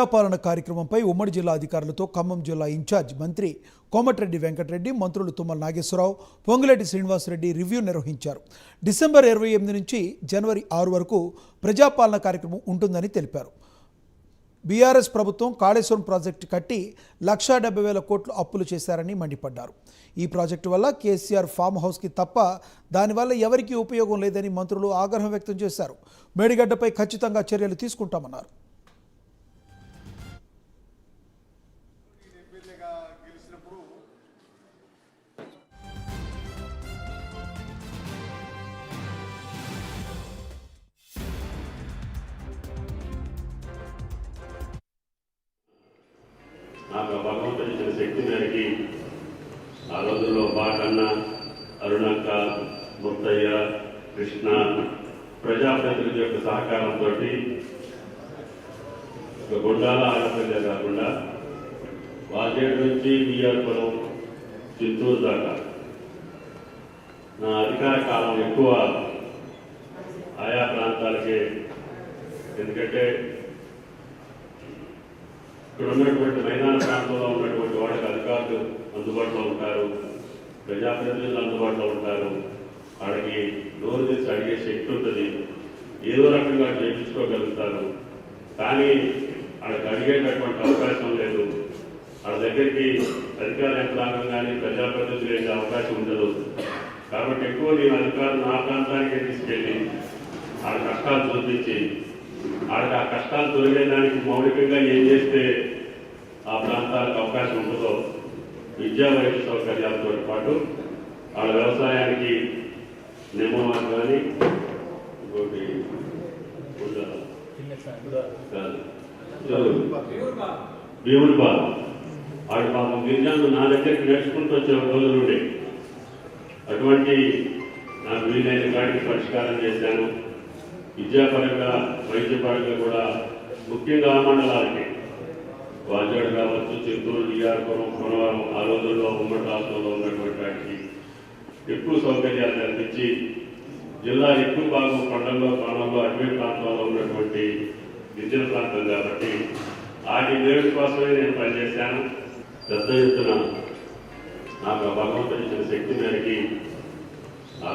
ప్రజాపాలన కార్యక్రమంపై ఉమ్మడి జిల్లా అధికారులతో ఖమ్మం జిల్లా ఇన్ఛార్జ్ మంత్రి కోమటిరెడ్డి వెంకటరెడ్డి మంత్రులు తుమ్మల నాగేశ్వరరావు పొంగులేటి శ్రీనివాసరెడ్డి రివ్యూ నిర్వహించారు. డిసెంబర్ ఇరవై ఎనిమిది నుంచి జనవరి ఆరు వరకు ప్రజాపాలన కార్యక్రమం ఉంటుందని తెలిపారు. బీఆర్ఎస్ ప్రభుత్వం కాళేశ్వరం ప్రాజెక్టు కట్టి లక్షా డెబ్బై వేల కోట్లు అప్పులు చేశారని మండిపడ్డారు. ఈ ప్రాజెక్టు వల్ల కేసీఆర్ ఫామ్ హౌస్కి తప్ప దానివల్ల ఎవరికీ ఉపయోగం లేదని మంత్రులు ఆగ్రహం వ్యక్తం చేశారు. మేడిగడ్డపై ఖచ్చితంగా చర్యలు తీసుకుంటామన్నారు. నాకు ఆ భగవంతుడు ఇచ్చిన శక్తి మేరకి ఆ రోజుల్లో బాటన్న అరుణక్క ముత్తయ్య కృష్ణ ప్రజాప్రతినిధుల యొక్క సహకారంతో ఒక గుండాల ఆడపిల్లే కాకుండా వాజేడు నుంచి బియ్యార్పురం చిత్తూరు దాకా. నా అధికార కాలం ఎక్కువ ఆయా ప్రాంతాలకే. ఎందుకంటే ఇక్కడ ఉన్నటువంటి మైదాన ప్రాంతంలో ఉన్నటువంటి వాళ్ళకి అధికారులు అందుబాటులో ఉంటారు. ప్రజాప్రతినిధులు అందుబాటులో ఉంటారు. వాళ్ళకి నోరు తెచ్చి అడిగే శక్తి ఉంటుంది. ఏదో రకంగా చేయించుకోగలుగుతారు. కానీ వాళ్ళకి అడిగేటటువంటి అవకాశం లేదు. వాళ్ళ దగ్గరికి అధికార యంత్రాంగం కానీ ప్రజాప్రతినిధులు వెళ్ళే అవకాశం ఉండదు. కాబట్టి ఎక్కువ నేను అధికారులు నా ప్రాంతానికే తీసుకెళ్ళి వాళ్ళ కష్టాలు చూపించి వాళ్ళకి ఆ కష్టాలు తొలగేదానికి మౌలికంగా ఏం చేస్తే ఆ ప్రాంతాలకు అవకాశం ఉంటుందో విద్యా వైద్య సౌకర్యాలతో పాటు వాళ్ళ వ్యవసాయానికి నిమ్మమార్ కానీ ఇంకోటి ఉందా? బాబు వాడు పాపం గిరిజనులు నా దగ్గరికి నేర్చుకుంటూ వచ్చే రోజులు ఉండే. అటువంటి నాకు వీలైన కాడికి పరిష్కారం చేశాను. విద్యాపరంగా వైద్యపరంగా కూడా ముఖ్యంగా మండలానికి మండలాలకి వాజాడు కావచ్చు చిత్తూరు డిఆర్పురం కొనవరం ఆ రోజుల్లో ఉమ్మడి రాష్ట్రంలో ఉన్నటువంటి వాటికి ఎక్కువ సౌకర్యాలు కల్పించి జిల్లా ఎక్కువ భాగం కొండల్లో కోణంలో అటవీ ప్రాంతంలో ఉన్నటువంటి గిరిజన ప్రాంతం కాబట్టి వాటి మేలు కోసమే నేను పనిచేశాను. పెద్ద ఎత్తున నాకు ఆ భగవంతుడు ఇచ్చిన శక్తి మేరకి